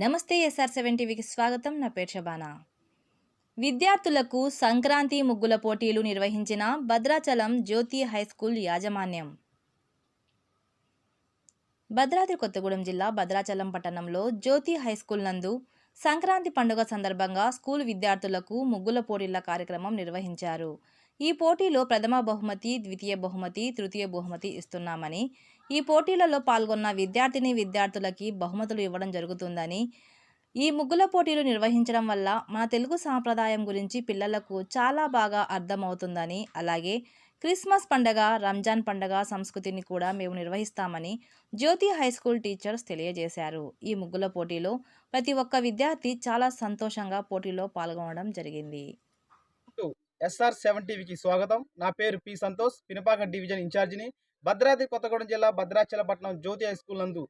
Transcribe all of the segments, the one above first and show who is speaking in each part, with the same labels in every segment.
Speaker 1: నమస్తే SR seven టీవీకి స్వాగతం. నా పేరు షబానా. విద్యార్థులకు సంక్రాంతి ముగ్గుల పోటీలు నిర్వహించిన భద్రాచలం జ్యోతి హై స్కూల్ యాజమాన్యం. భద్రాద్రి కొత్తగూడెం జిల్లా భద్రాచలం పట్టణంలో జ్యోతి హై స్కూల్ నందు సంక్రాంతి పండుగ సందర్భంగా స్కూల్ విద్యార్థులకు ముగ్గుల పోటీల కార్యక్రమం నిర్వహించారు. ఈ పోటీలో ప్రథమ బహుమతి ద్వితీయ బహుమతి తృతీయ బహుమతి ఇస్తున్నామని ఈ పోటీలలో పాల్గొన్న విద్యార్థిని విద్యార్థులకి బహుమతులు ఇవ్వడం జరుగుతుందని ఈ ముగ్గుల పోటీలు నిర్వహించడం వల్ల మన తెలుగు సాంప్రదాయం గురించి పిల్లలకు చాలా బాగా అర్థమవుతుందని అలాగే క్రిస్మస్ పండగ రంజాన్ పండగ సంస్కృతిని కూడా మేము నిర్వహిస్తామని జ్యోతి హై స్కూల్ టీచర్స్ తెలియజేశారు. ఈ ముగ్గుల పోటీలో ప్రతి ఒక్క విద్యార్థి చాలా సంతోషంగా పోటీలో పాల్గొనడం జరిగింది.
Speaker 2: ఎస్ఆర్ సెవెన్ టీవీకి స్వాగతం. నా పేరు పి సంతోష్ పినపాక డివిజన్ ఇన్ఛార్జిని. భద్రాద్రి కొత్తగూడెం జిల్లా భద్రాచలపట్నం జ్యోతి హై స్కూల్ నందు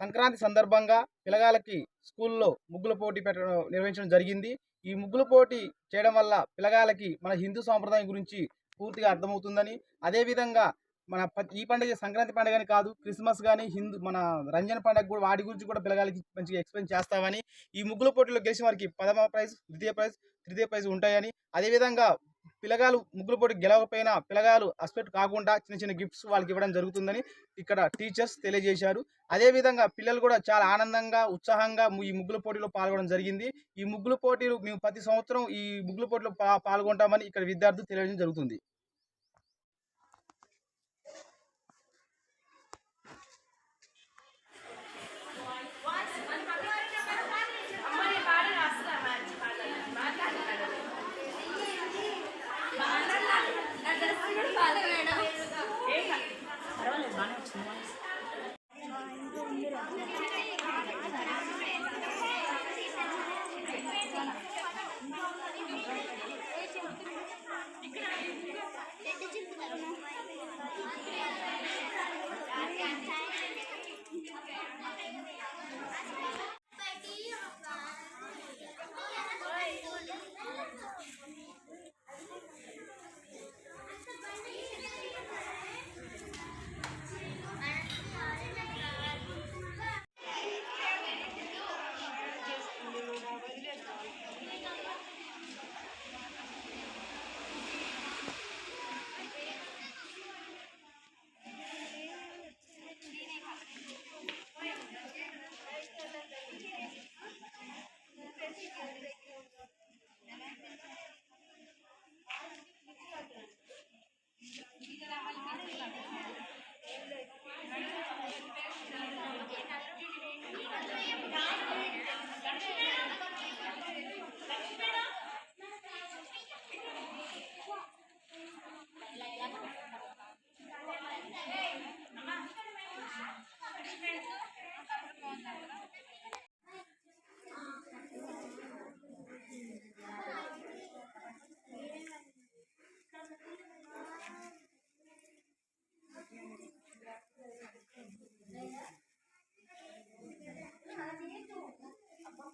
Speaker 2: సంక్రాంతి సందర్భంగా పిల్లగాలకి స్కూల్లో ముగ్గుల పోటీ పెట్టడం నిర్వహించడం జరిగింది. ఈ ముగ్గుల పోటీ చేయడం వల్ల పిల్లగాలకి మన హిందూ సాంప్రదాయం గురించి పూర్తిగా అర్థమవుతుందని అదేవిధంగా మన ప- ఈ పండుగ సంక్రాంతి పండుగని కాదు క్రిస్మస్ కానీ హిందూ మన రంజన్ పండుగ కూడా వాటి గురించి కూడా పిల్లగాలకి మంచిగా ఎక్స్ప్లెయిన్ చేస్తామని ఈ ముగ్గుల పోటీలో గెలిచిన వారికి ప్రథమ ప్రైజ్ ద్వితీయ ప్రైజ్ తృతీయ ప్రైజ్ ఉంటాయని అదేవిధంగా పిల్లగాలు ముగ్గులు పోటీ గెలవకపోయినా పిల్లగాలు అస్పెక్ట్ కాకుండా చిన్న చిన్న గిఫ్ట్స్ వాళ్ళకి ఇవ్వడం జరుగుతుందని ఇక్కడ టీచర్స్ తెలియజేశారు. అదేవిధంగా పిల్లలు కూడా చాలా ఆనందంగా ఉత్సాహంగా ఈ ముగ్గుల పోటీలో పాల్గొనడం జరిగింది. ఈ ముగ్గుల పోటీలు మేము ప్రతి సంవత్సరం ఈ ముగ్గుల పోటీలో పాల్గొంటామని ఇక్కడ విద్యార్థులు తెలియజేయడం జరుగుతుంది.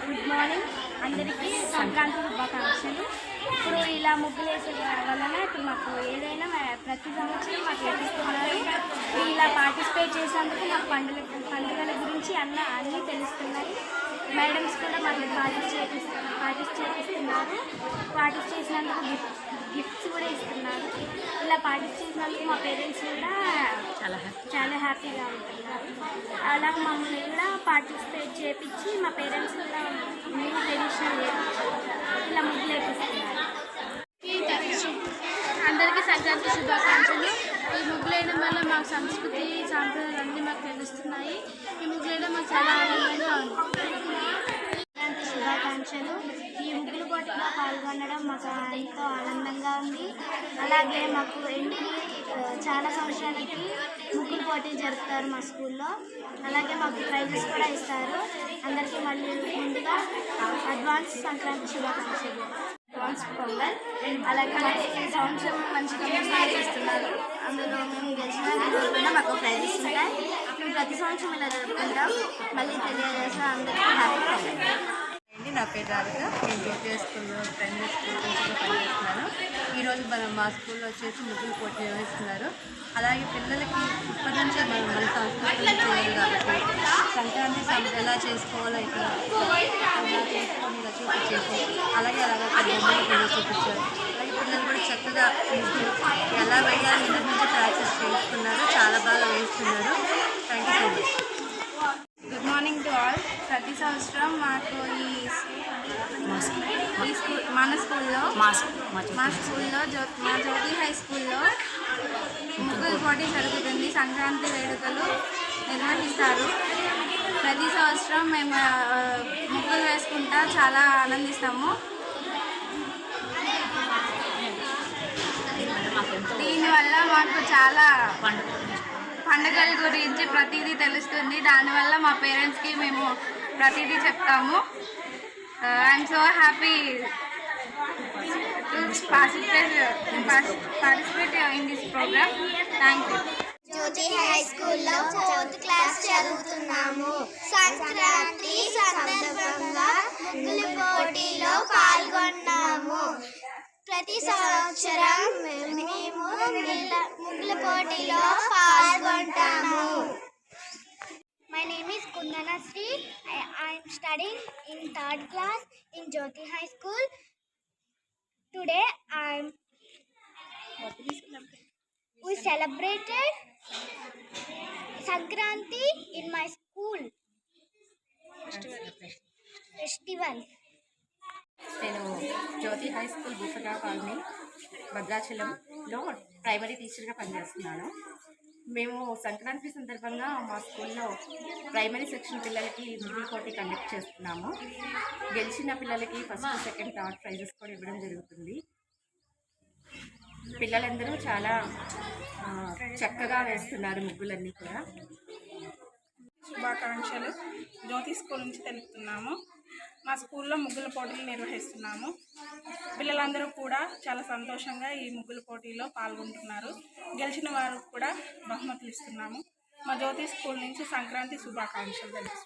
Speaker 3: గుడ్ మార్నింగ్ అందరికీ సంక్రాంతి శుభాకాంక్షలు. ఇప్పుడు ఇలా ముగ్గులు వేసే వలన ఇప్పుడు మాకు ఏదైనా ప్రతి సంవత్సరం మాకు నేర్పిస్తున్నారు ఇలా పార్టిసిపేట్ చేసేందుకు మాకు పండుగ పండుగల గురించి అన్న అన్నీ తెలుస్తున్నాయి. మేడమ్స్ కూడా మాకు పార్టిసిపేట్ చేపిస్తున్నారు పార్టిసిపేట్ చేపిస్తున్నారు పార్టిసిపేట్ చేసినందుకు గిఫ్ట్ గిఫ్ట్స్ కూడా ఇస్తున్నారు. ఇలా పాటించినందుకు మా పేరెంట్స్ కూడా చాలా చాలా హ్యాపీగా ఉంటున్నారు అలా మమ్మల్ని కూడా పార్టిసిపేట్ చేపించి మా పేరెంట్స్ కూడా మేము లేదు ఇలా ముగ్గులు వేపిస్తున్నారు అందరికీ సంక్రాంతి శుభాకాంక్షలు.
Speaker 4: ఈ ముగ్గులైన వల్ల మా సంస్కృతి సాంప్రదాయాలు అన్నీ మాకు తెలుస్తున్నాయి. ఈ ముగ్గులైన మాకు చాలా ఆనందంగా ఉంది. శుభాకాంక్షలు ఈ ముగ్గులు పోటీలో పాల్గొనడం మాకు ఎంతో ఆనందంగా ఉంది. అలాగే మాకు ఎన్ని చాలా సంవత్సరాలకి ముగ్గులు పోటీ జరుపుతారు మా స్కూల్లో. అలాగే మాకు ప్రైజెస్ కూడా ఇస్తారు. అందరికీ మళ్ళీ ముందుగా అడ్వాన్స్ సంక్రాంతి శుభాకాంక్షలు. అడ్వాన్స్ పొంగల్ అలాగే ఈ సంవత్సరం మంచిగా ప్రోత్సాహం చేస్తున్నారు అందులో మేము గెలిచిన మాకు ప్రైజెస్ ఉంటాయి. మేము ప్రతి సంవత్సరం ఇలా జరుపుకుంటాం. మళ్ళీ తెలియజేసిన అందరికీ హ్యాపీ
Speaker 5: అండి. నా పేరు రాధిక. నేను జ్యోతి స్కూల్లో ప్రైమరీ స్కూల్ ప్రిన్సిపల్గా పనిచేస్తున్నాను. ఈరోజు మనం మా స్కూల్లో వచ్చేసి ముగ్గులు పోటీ నిర్వహిస్తున్నారు. అలాగే పిల్లలకి ఇప్పటి నుంచే మనం మన సంస్కృతి చేయాలి కాబట్టి సంక్రాంతి సం- ఎలా చేసుకోవాలో ఇక్కడ ఎలా చేసుకోవాలి ఇలా చూపించేసి అలాగే అలాగే బొమ్మలు కూడా చూపించారు. అలాగే పిల్లలు కూడా చక్కగా ఎలా వేయాలి ఇంటి నుంచి ప్రాక్టీస్ చేస్తున్నారు చాలా బాగా వేస్తున్నారు thank you so much
Speaker 4: good morning to all ప్రతి సంవత్సరం మాకు ఈ ఈ స్కూల్ మన స్కూల్లో? మా స్కూల్లో జ్యో మా జ్యోతి హై స్కూల్లో ముగ్గులు పోటీ జరుగుతుంది. సంక్రాంతి వేడుకలు నిర్వహిస్తారు. ప్రతి సంవత్సరం మేము ముగ్గులు వేసుకుంటా చాలా ఆనందిస్తాము. దీనివల్ల మాకు చాలా పండుగల గురించి ప్రతిదీ తెలుస్తుంది. దానివల్ల మా పేరెంట్స్కి మేము ప్రతిదీ చెప్తాము. I'm so happy participate in this programme thank you
Speaker 6: Jyothi high స్కూల్లో ఫోర్త్ క్లాస్ చదువుతున్నాము. సంక్రాంతి సందర్భంగా ముగ్గులు పోటీలో పాల్గొన్నాము. ప్రతి సంవత్సరం మేము ముగ్గుల- పోటీలో పాల్గొంటాము. My name is Kundana Sri. I I am studying in third class in Jyoti High School. Today I am we celebrated Sankranti in my school festival.
Speaker 5: నేను జ్యోతి హై స్కూల్ బుఫగా కాలనీ భద్రాచలంలో ప్రైమరీ టీచర్గా పనిచేస్తున్నాను మేము సంక్రాంతి సందర్భంగా మా స్కూల్లో ప్రైమరీ సెక్షన్ పిల్లలకి ముగ్గులు పోటీ కండక్ట్ చేస్తున్నాము. గెలిచిన పిల్లలకి ఫస్ట్ సెకండ్ థర్డ్ ప్రైజెస్ కూడా ఇవ్వడం జరుగుతుంది. పిల్లలందరూ చాలా చక్కగా వేస్తున్నారు ముగ్గులన్నీ కూడా.
Speaker 7: శుభాకాంక్షలు. జ్యోతి స్కూల్ నుంచి తెలుపుతున్నాము. మా స్కూల్లో ముగ్గుల పోటీలు నిర్వహిస్తున్నాము. పిల్లలందరూ కూడా చాలా సంతోషంగా ఈ ముగ్గుల పోటీలో పాల్గొంటున్నారు. గెలిచిన వారికి కూడా బహుమతులు ఇస్తున్నాము. మా జ్యోతి స్కూల్ నుంచి సంక్రాంతి శుభాకాంక్షలు తెలుసు.